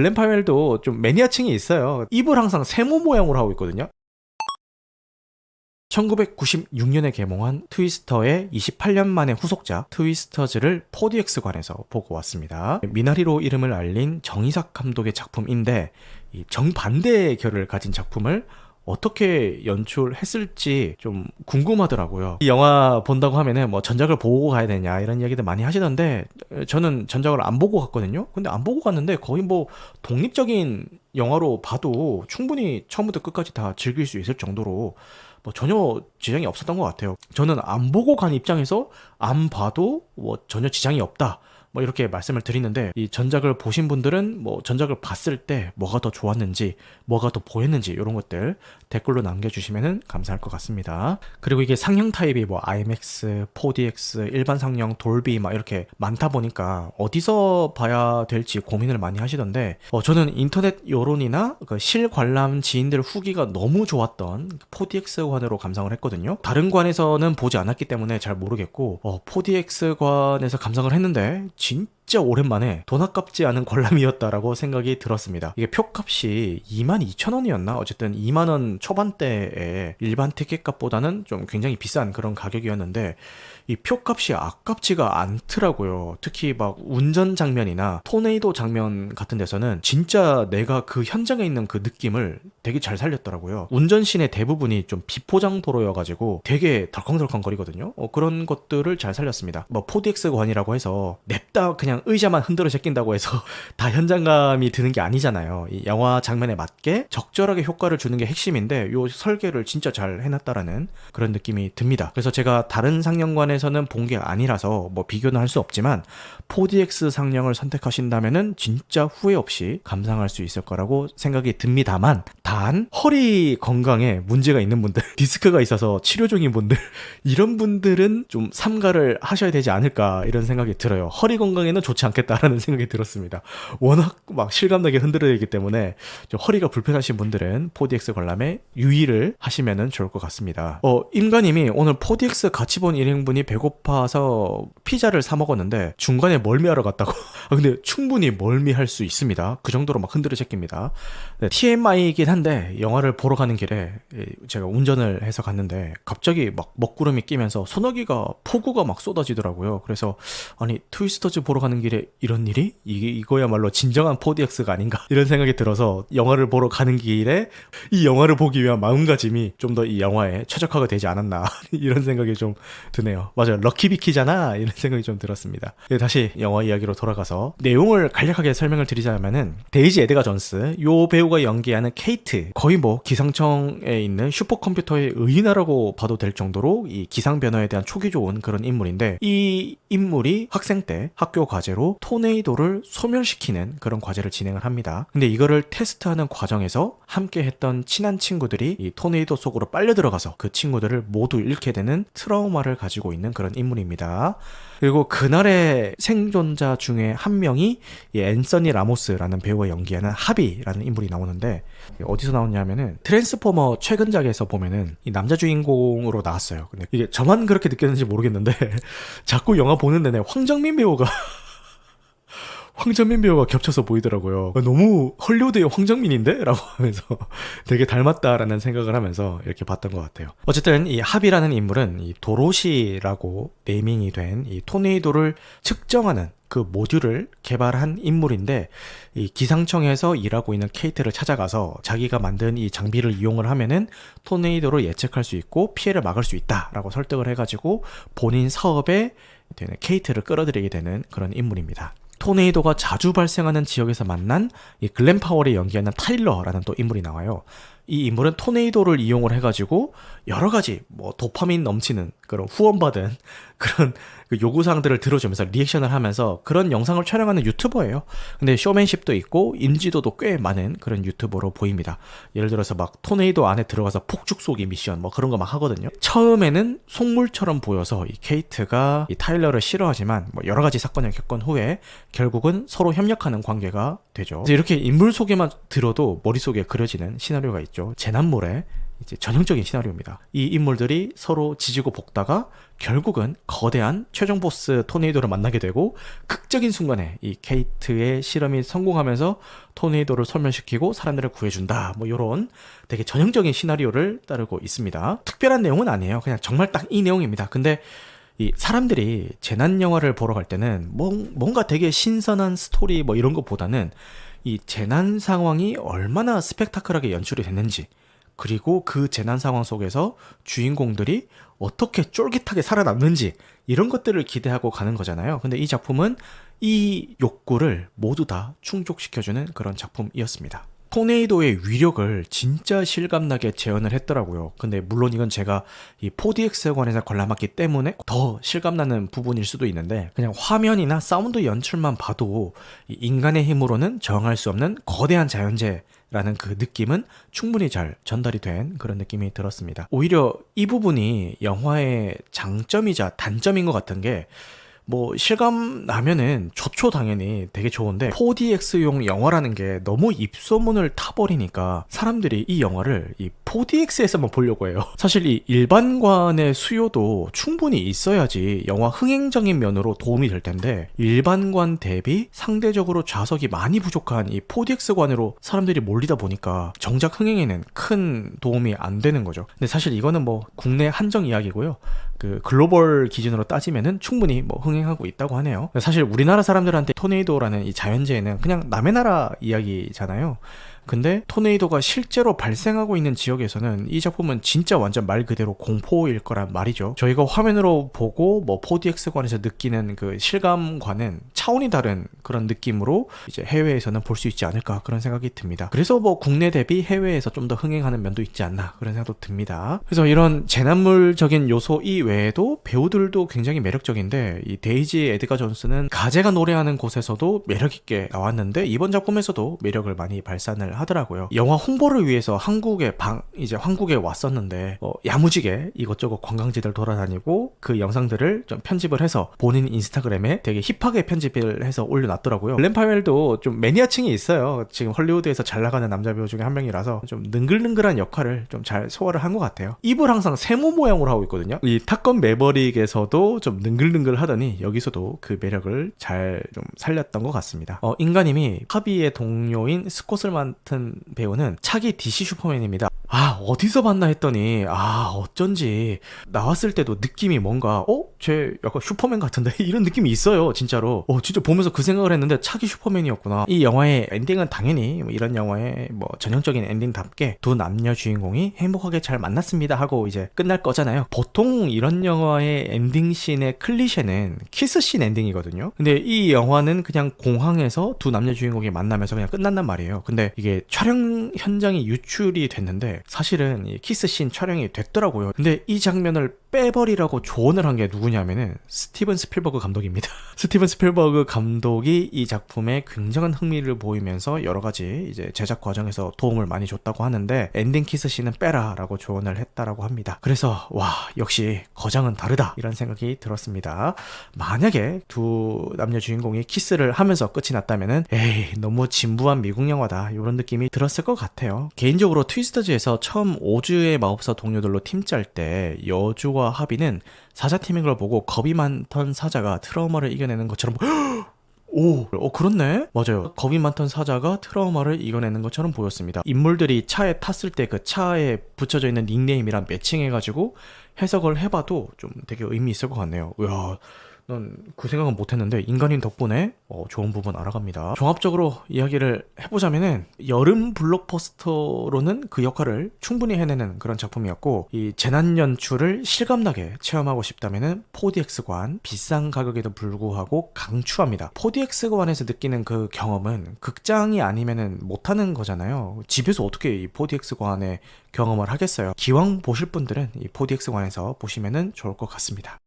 글렌 파웰도 좀 매니아층이 있어요. 입을 항상 세모 모양으로 하고 있거든요. 1996년에 개봉한 트위스터의 28년 만의 후속작 트위스터즈를 4DX관에서 보고 왔습니다. 미나리로 이름을 알린 정이삭 감독의 작품인데 이 정반대의 결을 가진 작품을 어떻게 연출했을지 좀 궁금하더라고요. 이 영화 본다고 하면은 뭐 전작을 보고 가야 되냐 이런 얘기들 많이 하시던데 저는 전작을 안 보고 갔거든요. 근데 안 보고 갔는데 거의 뭐 독립적인 영화로 봐도 충분히 처음부터 끝까지 다 즐길 수 있을 정도로 뭐 전혀 지장이 없었던 것 같아요. 저는 안 보고 간 입장에서 안 봐도 뭐 전혀 지장이 없다. 뭐 이렇게 말씀을 드리는데 이 전작을 보신 분들은 뭐 전작을 봤을 때 뭐가 더 좋았는지 뭐가 더 보였는지 이런 것들 댓글로 남겨주시면 감사할 것 같습니다. 그리고 이게 상영 타입이 뭐 IMAX, 4DX, 일반 상영, 돌비 막 이렇게 많다 보니까 어디서 봐야 될지 고민을 많이 하시던데 어, 저는 인터넷 여론이나 그 실관람 지인들 후기가 너무 좋았던 4DX 관으로 감상을 했거든요. 다른 관에서는 보지 않았기 때문에 잘 모르겠고 어, 4DX 관에서 감상을 했는데 チん 진짜 오랜만에 돈 아깝지 않은 관람이었다라고 생각이 들었습니다. 이게 표값이 22,000원이었나? 어쨌든 2만원 초반대에 일반 티켓값보다는 좀 굉장히 비싼 그런 가격이었는데 이 표값이 아깝지가 않더라고요. 특히 막 운전 장면이나 토네이도 장면 같은 데서는 진짜 내가 그 현장에 있는 그 느낌을 되게 잘 살렸더라고요. 운전신의 대부분이 좀 비포장 도로여가지고 되게 덜컹덜컹 거리거든요. 어, 그런 것들을 잘 살렸습니다. 뭐 4DX 관이라고 해서 냅다 그냥 의자만 흔들어 제낀다고 해서 다 현장감이 드는 게 아니잖아요. 이 영화 장면에 맞게 적절하게 효과를 주는 게 핵심인데 요 설계를 진짜 잘 해놨다라는 그런 느낌이 듭니다. 그래서 제가 다른 상영관에서는 본 게 아니라서 뭐 비교는 할 수 없지만 4DX 상영을 선택하신다면은 진짜 후회 없이 감상할 수 있을 거라고 생각이 듭니다만 단 허리 건강에 문제가 있는 분들 디스크가 있어서 치료 중인 분들 이런 분들은 좀 삼가를 하셔야 되지 않을까 이런 생각이 들어요. 허리 건강에는 좋지 않겠다라는 생각이 들었습니다. 워낙 막 실감나게 흔들어야되기 때문에 좀 허리가 불편하신 분들은 4DX 관람에 유의를 하시면 좋을 것 같습니다. 어, 임가님이 오늘 4DX 같이 본 일행분이 배고파서 피자를 사 먹었는데 중간에 멀미하러 갔다고. 아, 근데 충분히 멀미할 수 있습니다. 그 정도로 막 흔들어 제낍니다. 네, TMI이긴 한데 영화를 보러 가는 길에 예, 제가 운전을 해서 갔는데 갑자기 막 먹구름이 끼면서 소나기가 폭우가 막 쏟아지더라고요. 그래서 아니 트위스터즈 보러 가는 길에 이런 일이 이게 이거야말로 진정한 4DX가 아닌가 이런 생각이 들어서 영화를 보러 가는 길에 이 영화를 보기 위한 마음가짐이 좀 더 이 영화에 최적화가 되지 않았나 이런 생각이 좀 드네요. 맞아요. 럭키비키잖아 이런 생각이 좀 들었습니다. 네, 다시 영화 이야기로 돌아가서 내용을 간략하게 설명을 드리자면은 데이지 에드가 존스 요 배우가 연기하는 케이트 거의 뭐 기상청에 있는 슈퍼컴퓨터의 의인화라고 봐도 될 정도로 이 기상 변화에 대한 초기 좋은 그런 인물인데 이 인물이 학생 때 학교 과 제로 토네이도를 소멸시키는 그런 과제를 진행을 합니다. 근데 이거를 테스트하는 과정에서 함께 했던 친한 친구들이 이 토네이도 속으로 빨려 들어가서 그 친구들을 모두 잃게 되는 트라우마를 가지고 있는 그런 인물입니다. 그리고 그날의 생존자 중에 한 명이 이 앤서니 라모스라는 배우가 연기하는 하비라는 인물이 나오는데 어디서 나오냐면은 트랜스포머 최근작에서 보면은 이 남자 주인공으로 나왔어요. 근데 이게 저만 그렇게 느꼈는지 모르겠는데 자꾸 영화 보는 내내 황정민 배우가 황정민 배우가 겹쳐서 보이더라고요. 너무 헐리우드의 황정민인데? 라고 하면서 되게 닮았다라는 생각을 하면서 이렇게 봤던 것 같아요. 어쨌든 이 합이라는 인물은 이 도로시라고 네이밍이 된 이 토네이도를 측정하는 그 모듈을 개발한 인물인데 이 기상청에서 일하고 있는 케이트를 찾아가서 자기가 만든 이 장비를 이용을 하면은 토네이도를 예측할 수 있고 피해를 막을 수 있다라고 설득을 해가지고 본인 사업에 되는 케이트를 끌어들이게 되는 그런 인물입니다. 토네이도가 자주 발생하는 지역에서 만난 이 글렌 파월이 연기하는 타일러라는 또 인물이 나와요. 이 인물은 토네이도를 이용을 해가지고 여러 가지 뭐 도파민 넘치는 그런 후원받은 그런 그 요구사항들을 들어주면서 리액션을 하면서 그런 영상을 촬영하는 유튜버예요. 근데 쇼맨십도 있고 인지도도 꽤 많은 그런 유튜버로 보입니다. 예를 들어서 막 토네이도 안에 들어가서 폭죽 쏘기 미션 뭐 그런 거 막 하거든요. 처음에는 속물처럼 보여서 이 케이트가 이 타일러를 싫어하지만 뭐 여러 가지 사건을 겪은 후에 결국은 서로 협력하는 관계가 되죠. 이렇게 인물 소개만 들어도 머릿속에 그려지는 시나리오가 있죠. 재난물에 이제 전형적인 시나리오입니다. 이 인물들이 서로 지지고 볶다가 결국은 거대한 최종 보스 토네이도를 만나게 되고 극적인 순간에 이 케이트의 실험이 성공하면서 토네이도를 소멸시키고 사람들을 구해준다. 뭐 이런 되게 전형적인 시나리오를 따르고 있습니다. 특별한 내용은 아니에요. 그냥 정말 딱 이 내용입니다. 근데 이 사람들이 재난 영화를 보러 갈 때는 뭔- 뭔가 되게 신선한 스토리 뭐 이런 것보다는 이 재난 상황이 얼마나 스펙타클하게 연출이 됐는지 그리고 그 재난 상황 속에서 주인공들이 어떻게 쫄깃하게 살아남는지 이런 것들을 기대하고 가는 거잖아요. 근데 이 작품은 이 욕구를 모두 다 충족시켜주는 그런 작품이었습니다. 토네이도의 위력을 진짜 실감나게 재현을 했더라고요. 근데 물론 이건 제가 이 4DX관에서 관람했기 때문에 더 실감나는 부분일 수도 있는데 그냥 화면이나 사운드 연출만 봐도 이 인간의 힘으로는 저항할 수 없는 거대한 자연재해라는 그 느낌은 충분히 잘 전달이 된 그런 느낌이 들었습니다. 오히려 이 부분이 영화의 장점이자 단점인 것 같은 게 뭐 실감 나면은 좋죠 당연히 되게 좋은데 4DX용 영화라는 게 너무 입소문을 타버리니까 사람들이 이 영화를 이 4DX에서만 보려고 해요. 사실 이 일반관의 수요도 충분히 있어야지 영화 흥행적인 면으로 도움이 될 텐데 일반관 대비 상대적으로 좌석이 많이 부족한 이 4DX관으로 사람들이 몰리다 보니까 정작 흥행에는 큰 도움이 안 되는 거죠. 근데 사실 이거는 뭐 국내 한정 이야기고요. 그 글로벌 기준으로 따지면은 충분히 뭐 흥행하고 있다고 하네요. 사실 우리나라 사람들한테 토네이도라는 이 자연재해는 그냥 남의 나라 이야기잖아요. 근데 토네이도가 실제로 발생하고 있는 지역에서는 이 작품은 진짜 완전 말 그대로 공포일 거란 말이죠. 저희가 화면으로 보고 뭐 4DX관에서 느끼는 그 실감과는 차원이 다른 그런 느낌으로 이제 해외에서는 볼 수 있지 않을까 그런 생각이 듭니다. 그래서 뭐 국내 대비 해외에서 좀 더 흥행하는 면도 있지 않나 그런 생각도 듭니다. 그래서 이런 재난물적인 요소 이외에도 배우들도 굉장히 매력적인데 이 데이지 에드가 존스는 가제가 노래하는 곳에서도 매력 있게 나왔는데 이번 작품에서도 매력을 많이 발산을 하더라고요. 영화 홍보를 위해서 한국에 방 이제 한국에 왔었는데 어, 야무지게 이것저것 관광지들 돌아다니고 그 영상들을 좀 편집을 해서 본인 인스타그램에 되게 힙하게 편집을 해서 올려놨더라고요. 글렌 파웰도 좀 매니아층이 있어요. 지금 헐리우드에서 잘 나가는 남자 배우 중에 한 명이라서 좀 능글능글한 역할을 좀 잘 소화를 한 것 같아요. 입을 항상 세모 모양으로 하고 있거든요. 이 탑건 매버릭에서도 좀 능글능글 하더니 여기서도 그 매력을 잘 좀 살렸던 것 같습니다. 어, 인간님이 하비의 동료인 스콧을 맡은 배우는 차기 DC 슈퍼맨입니다. 아, 어디서 봤나 했더니, 아, 어쩐지, 나왔을 때도 느낌이 뭔가, 어? 쟤 약간 슈퍼맨 같은데? 이런 느낌이 있어요, 진짜로. 어, 진짜 보면서 그 생각을 했는데, 차기 슈퍼맨이었구나. 이 영화의 엔딩은 당연히, 뭐 이런 영화의 뭐 전형적인 엔딩답게 두 남녀 주인공이 행복하게 잘 만났습니다 하고 이제 끝날 거잖아요. 보통 이런 영화의 엔딩 씬의 클리셰는 키스씬 엔딩이거든요. 근데 이 영화는 그냥 공항에서 두 남녀 주인공이 만나면서 그냥 끝난단 말이에요. 근데 이게 촬영 현장이 유출이 됐는데 사실은 이 키스 씬 촬영이 됐더라고요. 근데 이 장면을 빼버리라고 조언을 한 게 누구냐면은 스티븐 스필버그 감독입니다. 스티븐 스필버그 감독이 이 작품에 굉장한 흥미를 보이면서 여러 가지 이제 제작 과정에서 도움을 많이 줬다고 하는데 엔딩 키스 씬은 빼라라고 조언을 했다라고 합니다. 그래서 와 역시 거장은 다르다 이런 생각이 들었습니다. 만약에 두 남녀 주인공이 키스를 하면서 끝이 났다면은 에이 너무 진부한 미국 영화다 이런 느낌이 들었을 것 같아요. 개인적으로 트위스터즈에서 처음 오즈의 마법사 동료들로 팀 짤 때 여주와 하비는 사자팀인 걸 보고 겁이 많던 사자가 트라우마를 이겨내는 것처럼 오, 어, 그렇네? 맞아요. 겁이 많던 사자가 트라우마를 이겨내는 것처럼 보였습니다. 인물들이 차에 탔을 때 그 차에 붙여져 있는 닉네임이랑 매칭해가지고 해석을 해봐도 좀 되게 의미 있을 것 같네요. 난 그 생각은 못했는데 인간인 덕분에 어, 좋은 부분 알아갑니다. 종합적으로 이야기를 해보자면은 여름 블록버스터로는 그 역할을 충분히 해내는 그런 작품이었고 이 재난 연출을 실감나게 체험하고 싶다면은 4DX관 비싼 가격에도 불구하고 강추합니다. 4DX관에서 느끼는 그 경험은 극장이 아니면은 못하는 거잖아요. 집에서 어떻게 이 4DX관의 경험을 하겠어요. 기왕 보실 분들은 이 4DX관에서 보시면은 좋을 것 같습니다.